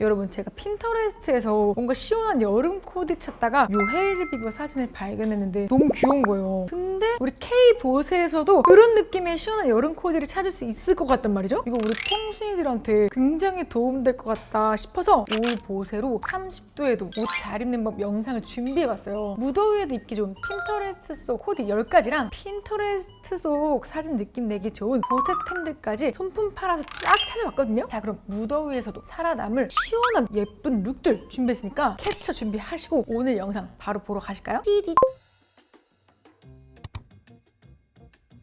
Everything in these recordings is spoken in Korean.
여러분 제가 핀터레스트에서 뭔가 시원한 여름 코디 찾다가 요 헤이리 비버 사진을 발견했는데 너무 귀여운 거예요. 근데 우리 K 보세에서도 이런 느낌의 시원한 여름 코디를 찾을 수 있을 것 같단 말이죠. 이거 우리 퐁순이들한테 굉장히 도움될 것 같다 싶어서 올 보세로 30도에도 옷 잘 입는 법 영상을 준비해봤어요. 무더위에도 입기 좋은 핀터레스트 속 코디 10가지랑 핀터레스트 속 사진 느낌 내기 좋은 보세템들까지 손품 팔아서 싹 찾아봤거든요. 자 그럼 무더위에서도 살아남을 시원한 예쁜 룩들 준비했으니까 캡처 준비하시고 오늘 영상 바로 보러 가실까요? 띠디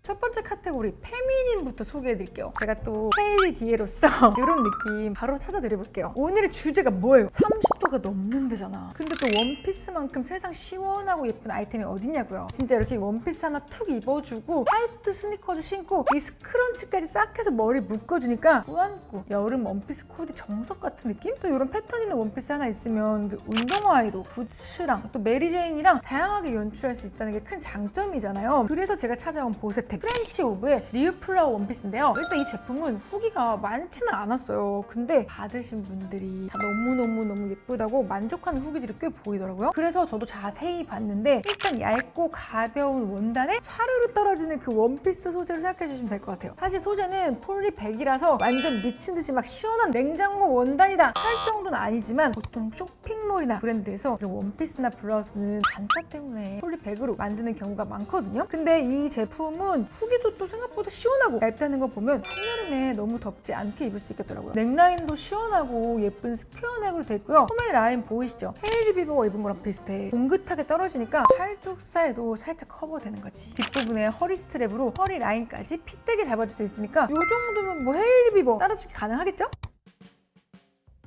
첫 번째 카테고리 페미닌부터 소개해드릴게요. 제가 또 헤일리 디에로서 이런 느낌 바로 찾아드려볼게요. 오늘의 주제가 뭐예요? 30도가 넘는 데잖아. 근데 또 원피스만큼 세상 시원하고 예쁜 아이템이 어디냐고요. 진짜 이렇게 원피스 하나 툭 입어주고 화이트 스니커즈 신고 이 스크런치까지 싹 해서 머리 묶어주니까 꾸안꾸 여름 원피스 코디 정석 같은 느낌? 또 이런 패턴 있는 원피스 하나 있으면 그 운동화에도 부츠랑 또 메리제인이랑 다양하게 연출할 수 있다는 게 큰 장점이잖아요. 그래서 제가 찾아온 보세템 프렌치 오브의 리우플라워 원피스인데요. 일단 이 제품은 후기가 많지는 않았어요. 근데 받으신 분들이 다 너무너무너무 예쁘다고 만족하는 후기들이 꽤 보이더라고요. 그래서 저도 자세히 봤는데 일단 얇고 가벼운 원단에 차르르 떨어지는 그 원피스 소재를 생각해 주시면 될 것 같아요. 사실 소재는 폴리백이라서 완전 미친 듯이 막 시원한 냉장고 원단이다 할 정도는 아니지만 보통 쇼핑몰이나 브랜드에서 이런 원피스나 블라우스는 단가 때문에 폴리백으로 만드는 경우가 많거든요. 근데 이 제품은 후기도 또 생각보다 시원하고 얇다는 거 보면 한여름에 너무 덥지 않게 입을 수 있겠더라고요. 넥라인도 시원하고 예쁜 스퀘어 넥으로 돼 있고요. 소매 라인 보이시죠? 헤이리 비버가 입은 거랑 비슷해. 봉긋하게 떨어지니까 팔뚝살도 살짝 커버되는 거지. 뒷부분에 허리 스트랩으로 허리 라인까지 핏되게 잡아줄 수 있으니까 이 정도면 뭐 헤이리 비버 따라주기 가능하겠죠?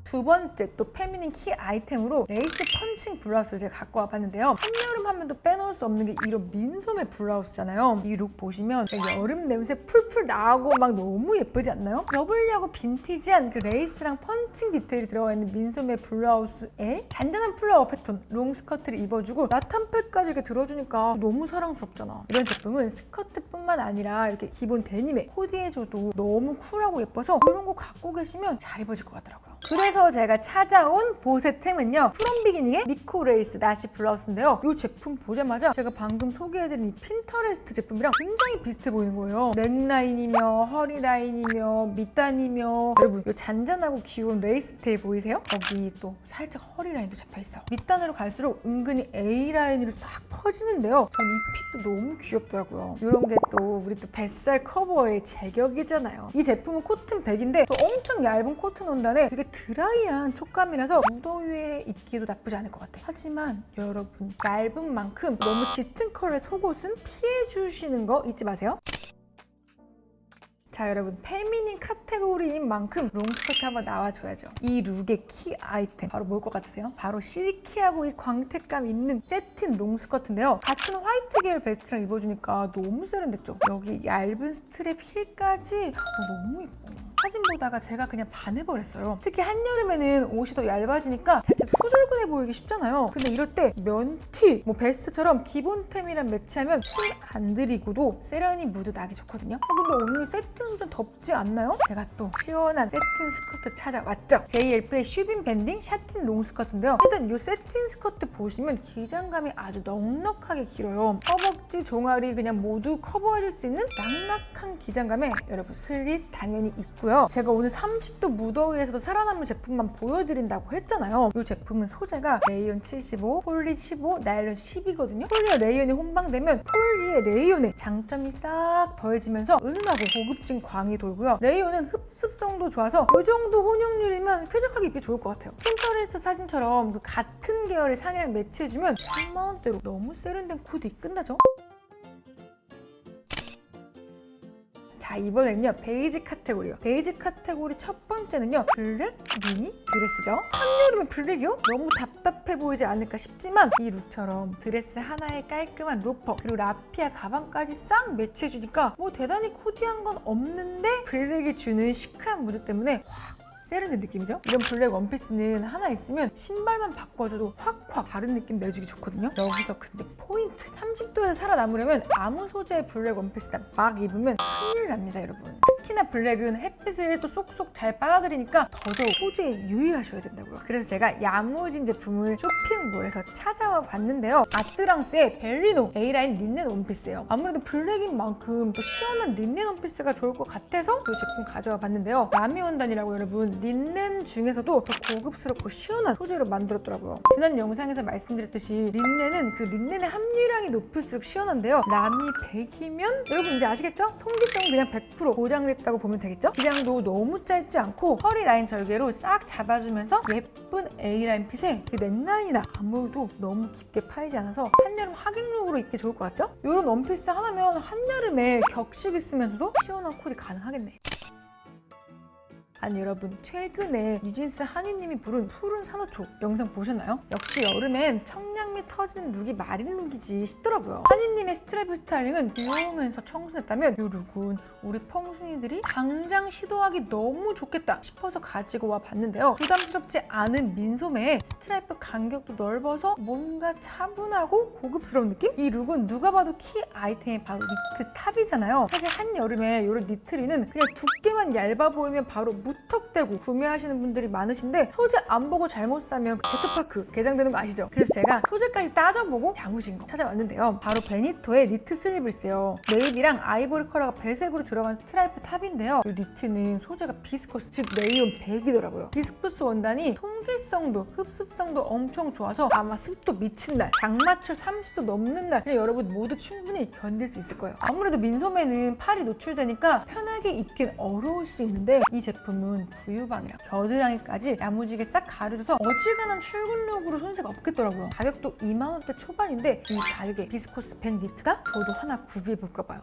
두 번째 또 페미닌 키 아이템으로 레이스 펀칭 블라우스를 제가 갖고 와봤는데요. 한여름 하면 또 빼놓을 수 없는 게 이런 민소매 블라우스잖아요. 이 룩 보시면 여름 냄새 풀풀 나고 막 너무 예쁘지 않나요? 러블리하고 빈티지한 그 레이스랑 펀칭 디테일이 들어가 있는 민소매 블라우스에 잔잔한 플라워 패턴 롱 스커트를 입어주고 나탄백까지 이렇게 들어주니까 너무 사랑스럽잖아. 이런 제품은 스커트뿐만 아니라 이렇게 기본 데님에 코디해줘도 너무 쿨하고 예뻐서 이런 거 갖고 계시면 잘 입어질 것 같더라고요. 그래서 제가 찾아온 보세템은요. 프롬 비기닝의 미코 레이스 나시 블라우스인데요. 이 제품 보자마자 제가 방금 소개해드린 이 핀터레스트 제품이랑 굉장히 비슷해 보이는 거예요. 넥라인이며 허리 라인이며 밑단이며 여러분 이 잔잔하고 귀여운 레이스 테일 보이세요? 거기 또 살짝 허리 라인도 잡혀있어. 밑단으로 갈수록 은근히 A 라인으로 싹 퍼지는데요. 전 이 핏도 너무 귀엽더라고요. 이런 게 또 우리 또 뱃살 커버의 제격이잖아요. 이 제품은 코튼 100인데 또 엄청 얇은 코튼 원단에 되게 드라이한 촉감이라서 무더위에 입기도 나쁘지 않을 것 같아요. 하지만 여러분 얇은 만큼 너무 짙은 컬의 속옷은 피해 주시는 거 잊지 마세요. 자 여러분 페미닌 카테고리인 만큼 롱스커트 한번 나와줘야죠 이 룩의 키 아이템 바로 뭘 것 같으세요? 바로 실키하고 이 광택감 있는 세틴 롱스커트인데요 같은 화이트 계열 베스트랑 입어주니까 너무 세련됐죠 여기 얇은 스트랩 힐까지 어, 너무 예뻐 사진 보다가 제가 그냥 반해버렸어요. 특히 한여름에는 옷이 더 얇아지니까 자칫 후줄근해 보이기 쉽잖아요. 근데 이럴 때 면티, 뭐 베스트처럼 기본템이랑 매치하면 힘 안 들이고도 세련이 무드 나기 좋거든요. 어, 근데 언니 세트는 좀 덥지 않나요? 제가 또 시원한 세틴 스커트 찾아왔죠. JLP의 슈빈 밴딩 샤틴 롱 스커트인데요. 일단 이 세틴 스커트 보시면 기장감이 아주 넉넉하게 길어요. 허벅지, 종아리 그냥 모두 커버해줄 수 있는 낙낙한 기장감에 여러분 슬릿 당연히 있고요 제가 오늘 30도 무더위에서도 살아남은 제품만 보여드린다고 했잖아요. 이 제품은 소재가 레이온 75, 폴리 15, 나일론 10이거든요. 폴리와 레이온이 혼방되면 폴리의 레이온의 장점이 싹 더해지면서 은은하고 고급진 광이 돌고요. 레이온은 흡습성도 좋아서 이 정도 혼용률이면 쾌적하게 입기 좋을 것 같아요. 핀터레스트 사진처럼 그 같은 계열의 상이랑 매치해주면 3만원대로 너무 세련된 코디 끝나죠? 자 이번엔요 베이지 카테고리요 베이지 카테고리 첫 번째는요 블랙 미니 드레스죠 한여름에 블랙이요? 너무 답답해 보이지 않을까 싶지만 이 룩처럼 드레스 하나에 깔끔한 로퍼 그리고 라피아 가방까지 싹 매치해주니까 뭐 대단히 코디한 건 없는데 블랙이 주는 시크한 무드 때문에 확 세련된 느낌이죠? 이런 블랙 원피스는 하나 있으면 신발만 바꿔줘도 확확 다른 느낌 내주기 좋거든요. 여기서 근데 포인트 30도에서 살아남으려면 아무 소재의 블랙 원피스다 막 입으면 큰일 납니다 여러분. 특히나 블랙은 햇빛을 또 쏙쏙 잘 빨아들이니까 더더욱 소재에 유의하셔야 된다고요. 그래서 제가 야무진 제품을 쇼핑몰에서 찾아와 봤는데요. 아뜨랑스의 벨리노 A라인 린넨 원피스예요. 아무래도 블랙인 만큼 또 시원한 린넨 원피스가 좋을 것 같아서 이 제품 가져와 봤는데요. 라미 원단이라고 여러분 린넨 중에서도 더 고급스럽고 시원한 소재로 만들었더라고요. 지난 영상에서 말씀드렸듯이 린넨은 그 린넨의 함유량이 높을수록 시원한데요. 라미 100이면 여러분 이제 아시겠죠? 통기성은 그냥 100% 보장 됐다고 보면 되겠죠? 기장도 너무 짧지 않고 허리 라인 절개로 싹 잡아주면서 예쁜 A라인 핏에 그 넥라인이나 아무도 너무 깊게 파이지 않아서 한여름 하객룩으로 입기 좋을 것 같죠? 이런 원피스 하나면 한여름에 격식 있으면서도 시원한 콜이 가능하겠네. 아니 여러분 최근에 뉴진스 한이님이 부른 푸른 산호초 영상 보셨나요? 역시 여름엔 청량 미 터지는 룩이 마린 룩이지 싶더라고요 한이님의 스트라이프 스타일링은 귀여우면서 청순했다면 이 룩은 우리 펑순이들이 당장 시도하기 너무 좋겠다 싶어서 가지고 와 봤는데요 부담스럽지 않은 민소매에 스트라이프 간격도 넓어서 뭔가 차분하고 고급스러운 느낌? 이 룩은 누가 봐도 키 아이템이 바로 니트 탑이잖아요 사실 한여름에 이런 니트리는 그냥 두께만 얇아 보이면 바로 무턱대고 구매하시는 분들이 많으신데 소재 안 보고 잘못 사면 워터파크 개장되는 거 아시죠? 그래서 제가 소재 까지 따져보고 야무진 거 찾아왔는데요. 바로 베니토의 니트 슬리브스예요. 네이비랑 아이보리 컬러가 배색으로 들어간 스트라이프 탑인데요. 이 니트는 소재가 비스커스, 즉 레이온 100이더라고요. 비스쿠스 원단이 통기성도 흡습성도 엄청 좋아서 아마 습도 미친 날, 장마철 30도 넘는 날 그냥 여러분 모두 충분히 견딜 수 있을 거예요. 아무래도 민소매는 팔이 노출되니까 편하게 입긴 어려울 수 있는데 이 제품은 부유방이랑 겨드랑이까지 야무지게 싹 가려줘서 어지간한 출근룩으로 손색 없겠더라고요. 가격도 2만 원대 초반인데 이 가격에 비스코스 밴 니트다? 저도 하나 구비해볼까 봐요.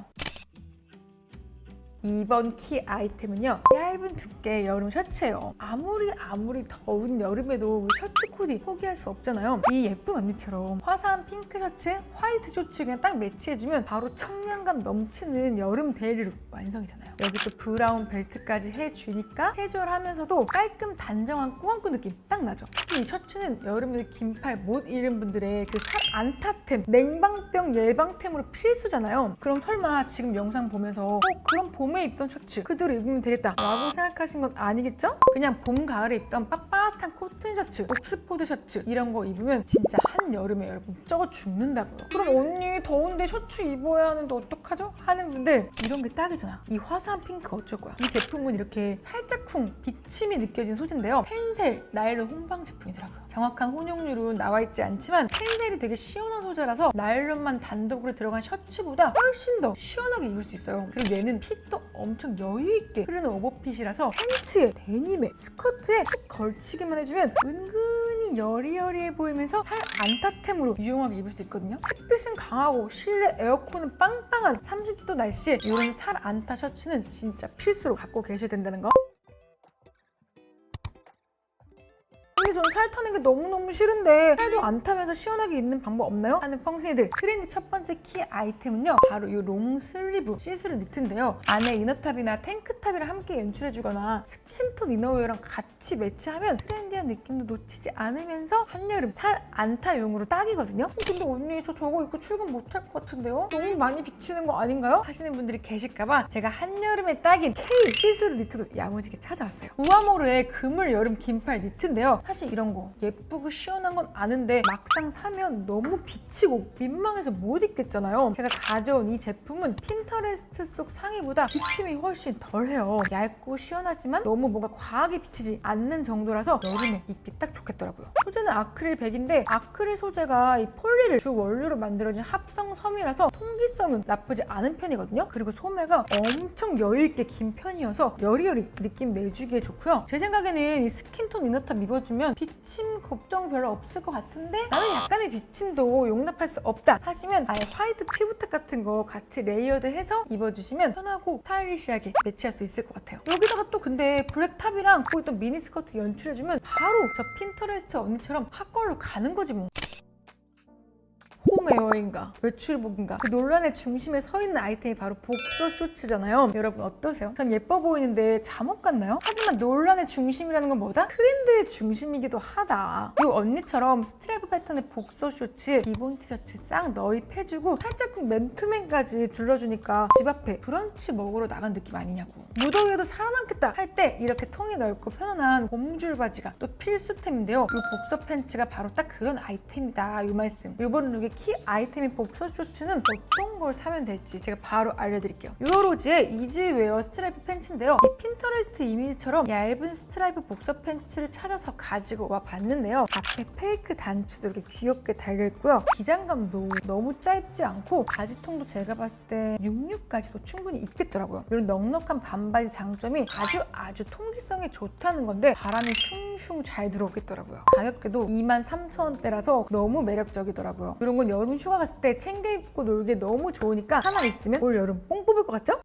이번 키 아이템은요 얇은 두께의 여름 셔츠예요. 아무리 아무리 더운 여름에도 셔츠 코디 포기할 수 없잖아요. 이 예쁜 언니처럼 화사한 핑크 셔츠에 화이트 쇼츠 그냥 딱 매치해주면 바로 청량감 넘치는 여름 데일리룩 완성이잖아요. 여기 또 브라운 벨트까지 해주니까 캐주얼하면서도 깔끔 단정한 꾸안꾸 느낌 딱 나죠. 특히 이 셔츠는 여름에 긴팔 못 잃은 분들의 그 살 안타템 냉방병 예방템으로 필수잖아요. 그럼 설마 지금 영상 보면서 어 그럼 봄에 입던 셔츠 그대로 입으면 되겠다 라고 생각하신 건 아니겠죠? 그냥 봄 가을에 입던 빳빳한 코튼 셔츠 옥스포드 셔츠 이런 거 입으면 진짜 한여름에 여러분 쪄 죽는다고요. 그럼 언니 더운데 셔츠 입어야 하는데 어떡하죠? 하는 분들 이런 게 딱이잖아. 이 화사한 핑크 어쩔 거야? 이 제품은 이렇게 살짝쿵 비침이 느껴진 소재인데요. 펜셀 나일론 혼방 제품이더라고요 정확한 혼용률은 나와 있지 않지만 펜셀이 되게 시원한 소재라서 나일론만 단독으로 들어간 셔츠보다 훨씬 더 시원하게 입을 수 있어요. 그리고 얘는 핏도 엄청 여유 있게 흐르는 오버핏이라서 팬츠에 데님에 스커트에 툭 걸치기만 해주면 은근히 여리여리해 보이면서 살 안타템으로 유용하게 입을 수 있거든요. 햇빛은 강하고 실내 에어컨은 빵빵한 30도 날씨에 이런 살 안타 셔츠는 진짜 필수로 갖고 계셔야 된다는 거 타는 게 너무너무 싫은데 살도 안 타면서 시원하게 입는 방법 없나요? 하는 펑싱이들 트렌드 첫 번째 키 아이템은요 바로 이 롱 슬리브 시스루 니트인데요 안에 이너탑이나 탱크탑이랑 함께 연출해주거나 스킨톤 이너웨어랑 같이 매치하면 트렌디한 느낌도 놓치지 않으면서 한여름 살 안타용으로 딱이거든요 어, 근데 언니 저 저거 입고 출근 못할 것 같은데요? 너무 많이 비치는 거 아닌가요? 하시는 분들이 계실까봐 제가 한여름에 딱인 K 시스루 니트도 야무지게 찾아왔어요 우아모르의 그물 여름 긴팔 니트인데요 사실 이런 거 예쁘고 시원한 건 아는데 막상 사면 너무 비치고 민망해서 못 입겠잖아요. 제가 가져온 이 제품은 핀터레스트 속 상의보다 비침이 훨씬 덜해요. 얇고 시원하지만 너무 뭔가 과하게 비치지 않는 정도라서 여름에 입기 딱 좋겠더라고요. 소재는 아크릴 100인데 아크릴 소재가 이 폴리를 주 원료로 만들어진 합성 섬이라서 통기성은 나쁘지 않은 편이거든요. 그리고 소매가 엄청 여유있게 긴 편이어서 여리여리 느낌 내주기에 좋고요. 제 생각에는 이 스킨톤 이너탑 입어주면 비침 걱정 별로 없을 것 같은데 나는 약간의 비침도 용납할 수 없다 하시면 아예 화이트 튜브탑 같은 거 같이 레이어드 해서 입어주시면 편하고 스타일리시하게 매치할 수 있을 것 같아요. 여기다가 또 근데 블랙탑이랑 거기 또 미니스커트 연출해주면 바로 저 핀터레스트 언니처럼 핫걸로 가는 거지 뭐. 홈웨어인가 외출복인가 그 논란의 중심에 서 있는 아이템이 바로 복서 쇼츠잖아요. 여러분 어떠세요? 전 예뻐 보이는데 잠옷 같나요? 하지만 논란의 중심이라는 건 뭐다? 트렌드의 중심이기도 하다. 이 언니처럼 스트랩 패턴의 복서 쇼츠 기본 티셔츠 싹 너입해주고 살짝 맨투맨까지 둘러주니까 집 앞에 브런치 먹으러 나간 느낌 아니냐고. 무더위에도 살아남겠다 할 때 이렇게 통이 넓고 편안한 봄줄 바지가 또 필수템인데요. 이 복서 팬츠가 바로 딱 그런 아이템이다. 이 말씀. 이번 룩의 키 아이템인 복서 쇼츠는 어떤 걸 사면 될지 제가 바로 알려드릴게요. 유로로지의 이지웨어 스트라이프 팬츠인데요. 이 핀터레스트 이미지처럼 얇은 스트라이프 복서 팬츠를 찾아서 가지고 와 봤는데요. 앞에 페이크 단추도 이렇게 귀엽게 달려있고요. 기장감도 너무 짧지 않고 바지통도 제가 봤을 때 66까지도 충분히 입겠더라고요. 이런 넉넉한 반바지 장점이 아주 아주 통기성이 좋다는 건데 바람이 슝슝 잘 들어오겠더라고요. 가격대도 23,000원대라서 너무 매력적이더라고요. 이런 건 여름 휴가 갔을 때 챙겨 입고 놀기 너무 좋으니까 하나 있으면 올 여름 뽕 뽑을 것 같죠?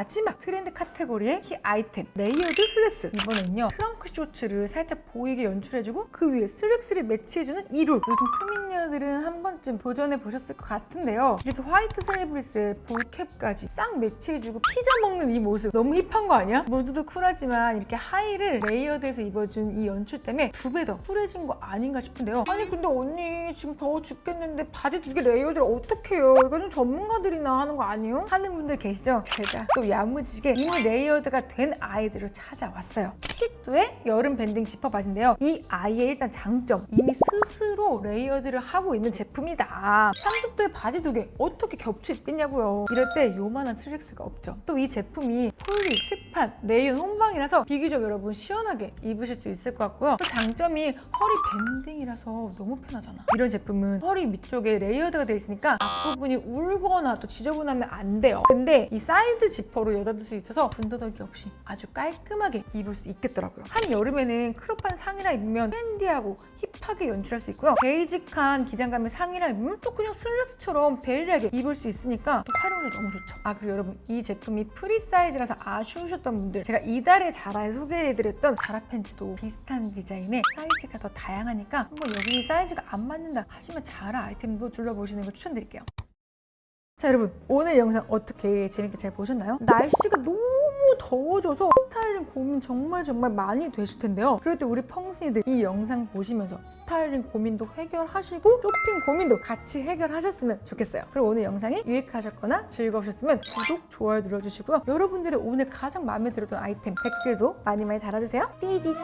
마지막 트렌드 카테고리의 키 아이템 레이어드 슬랙스 이번엔요 트렁크 쇼츠를 살짝 보이게 연출해주고 그 위에 슬랙스를 매치해주는 이룩 요즘 트민녀들은 한 번쯤 도전해 보셨을 것 같은데요 이렇게 화이트 슬리브리스에 볼캡까지 싹 매치해주고 피자 먹는 이 모습 너무 힙한 거 아니야? 모두도 쿨하지만 이렇게 하의를 레이어드해서 입어준 이 연출 때문에 두 배 더 쿨해진 거 아닌가 싶은데요 아니 근데 언니 지금 더워 죽겠는데 바지 두 개 레이어드를 어떻게 해요? 이거 는 전문가들이나 하는 거 아니에요? 하는 분들 계시죠? 제가 또 야무지게 이미 레이어드가 된 아이들을 찾아왔어요. 킥도의 여름 밴딩 지퍼 바지인데요. 이 아이의 일단 장점 이미 스스로 레이어드를 하고 있는 제품이다. 30도의 바지 두 개 어떻게 겹쳐 입겠냐고요. 이럴 때 요만한 슬랙스가 없죠. 또 이 제품이 폴리, 스판, 레이온 혼방이라서 비교적 여러분 시원하게 입으실 수 있을 것 같고요. 또 장점이 허리 밴딩이라서 너무 편하잖아. 이런 제품은 허리 밑쪽에 레이어드가 돼 있으니까 앞부분이 울거나 또 지저분하면 안 돼요. 근데 이 사이드 지퍼로 여닫을 수 있어서 군더더기 없이 아주 깔끔하게 입을 수 있 겠더라고요. 한 여름에는 크롭한 상의라 입으면 트렌디하고 힙하게 연출할 수 있고요. 베이직한 기장감의 상의라 입으면 또 그냥 슬랙스처럼 데일리하게 입을 수 있으니까 또 활용이 너무 좋죠. 아 그리고 여러분 이 제품이 프리 사이즈라서 아쉬우셨던 분들 제가 이달의 자라에 소개해드렸던 자라 팬츠도 비슷한 디자인에 사이즈가 더 다양하니까 한번 여기 사이즈가 안 맞는다 하시면 자라 아이템도 둘러보시는 걸 추천드릴게요. 자 여러분 오늘 영상 어떻게 재밌게 잘 보셨나요? 날씨가 너무 더워져서 스타일링 고민 정말 정말 많이 되실 텐데요. 그럴 때 우리 펑신이들 이 영상 보시면서 스타일링 고민도 해결하시고 쇼핑 고민도 같이 해결하셨으면 좋겠어요. 그리고 오늘 영상이 유익하셨거나 즐거우셨으면 구독, 좋아요 눌러주시고요. 여러분들의 오늘 가장 마음에 들었던 아이템 댓글도 많이 많이 달아주세요. 띠디